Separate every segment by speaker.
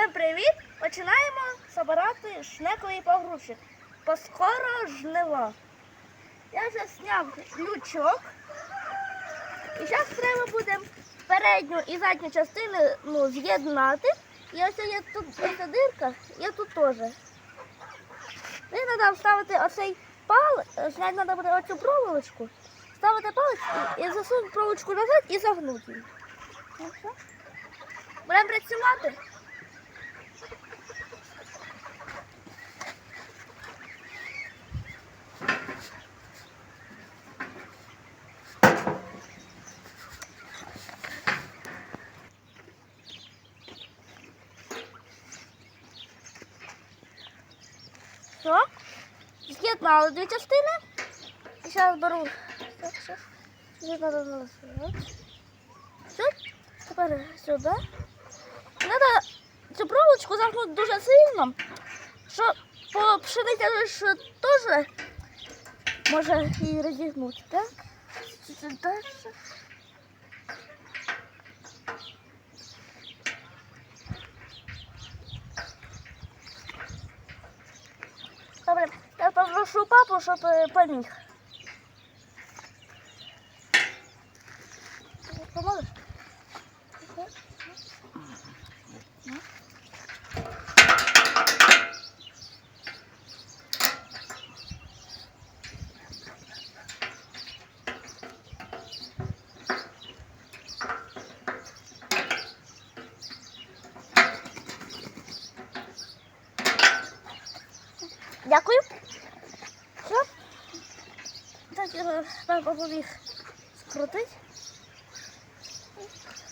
Speaker 1: Всім привіт! Починаємо збирати шнековий погрузчик. Бо скоро жнива. Я вже зняв лючок. І зараз треба буде передню і задню частини ну, з'єднати. І ось є тут ось дирка, і тут теж. Мені треба вставити оцей палець, зняти треба буде оцю проволочку, ставити палець і, і засунути проволочку назад і загнути. Ну. Будемо працювати. Все. З'єднали дві частини. І зараз беру. Так, насувати. Все. Тепер сюди. Треба цю проволочку замкнути дуже сильно, що по пшениці ж теж може її розігнути, так? Сюди. все. Добре, я попрошу папу, щоб е, поміг. Поможеш? Дякую. Все. Так, я папа поміг скрутити.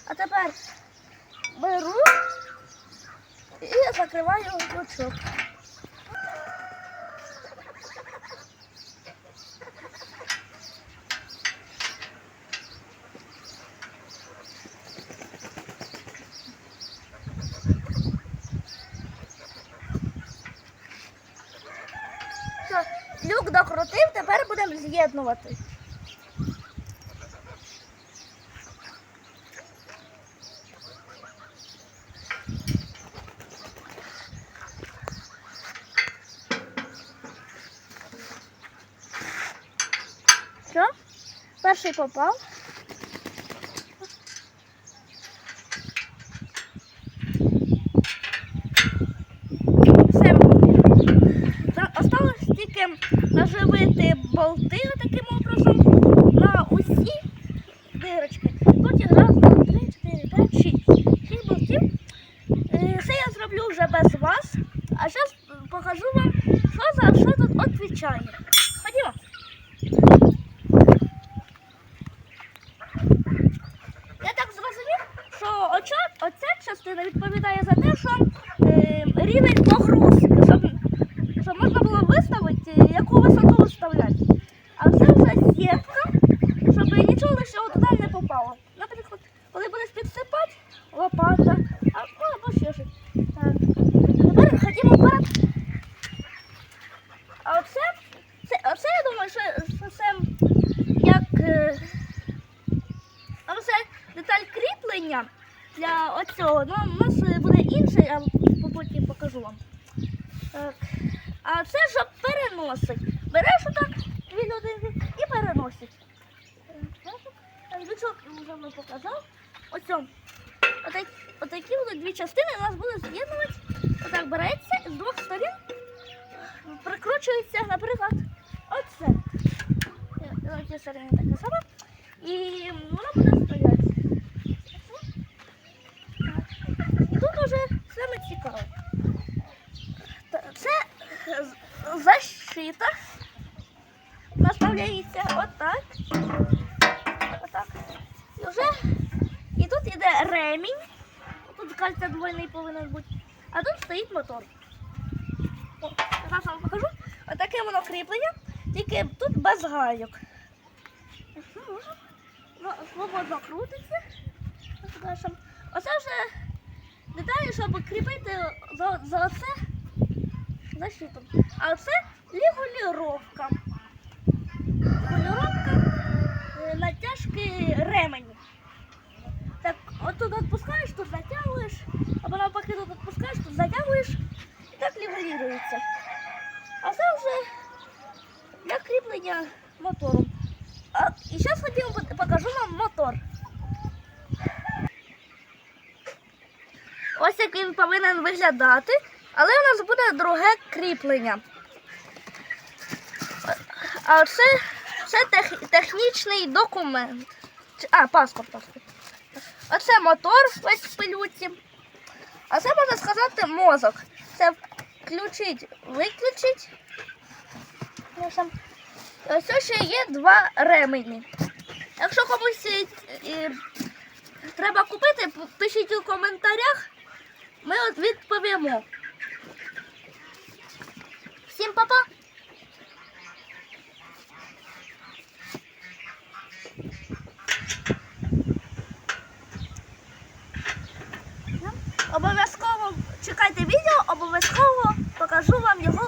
Speaker 1: А тепер беру і закриваю лучок. Люк докрутив, тепер будемо з'єднувати. Все, перший попав. Все. Осталось тільки наживити болти таким образом на усі дирочки. Тут раз, два, три, чотири, п'ять, шість. Шість болтів. Це я зроблю вже без вас. А зараз покажу вам, що за що тут відповідає. Ходімо. Я так зрозумів, що оця, оця частина відповідає за те, що е, рівень погрузки, щоб, щоб можна було виставити, е, яку висоту виставляти. А це вже сітка, щоб нічого лишнього туди не попало. Наприклад, коли будеш підсипати, лопата, а, ну, або ще щось. Так. Тепер ходімо вперед. А оце, це, оце я думаю, що, що це як. е, там це деталь кріплення для. Ну, у нас е, буде інший, я потім покажу вам. Так. А це щоб переносить. Береш отак дві людини і переносить. Так, Лючок вже вам показав. Оцьо. Отак, отакі будуть дві частини у нас будуть з'єднувати. Отак береться з двох сторін. Прикручується, наприклад, оце. Оці сторони таке саме. І воно буде І саме цікаве. Це защита. Наставляється отак. Отак. І вже. І тут йде ремінь. Тут кальця двойний повинен бути. А тут стоїть мотор. О, зараз вам покажу. Отаке воно кріплення, тільки тут без гайок. Ну, свободно крутиться. Оце вже деталі, щоб кріпити за, за оце защиту. А оце регулювання. Регулювання е, натяжки ремені. Так, тут відпускаєш, тут затягуєш, або навпаки тут відпускаєш, тут затягуєш, і так регулюється. А це вже для кріплення мотору. А, і зараз пок- покажу вам мотор. Ось як він повинен виглядати, але у нас буде друге кріплення. А це, це тех, технічний документ. А, паспорт, паспорт. Оце мотор весь в пилюці. А це можна сказати мозок. Це включить, виключить. Ось ще є два ремені. Якщо комусь е, е, треба купити, пишіть у коментарях, йдемо. Всім папа. Ну, обов'язково чекайте відео, обов'язково покажу вам його.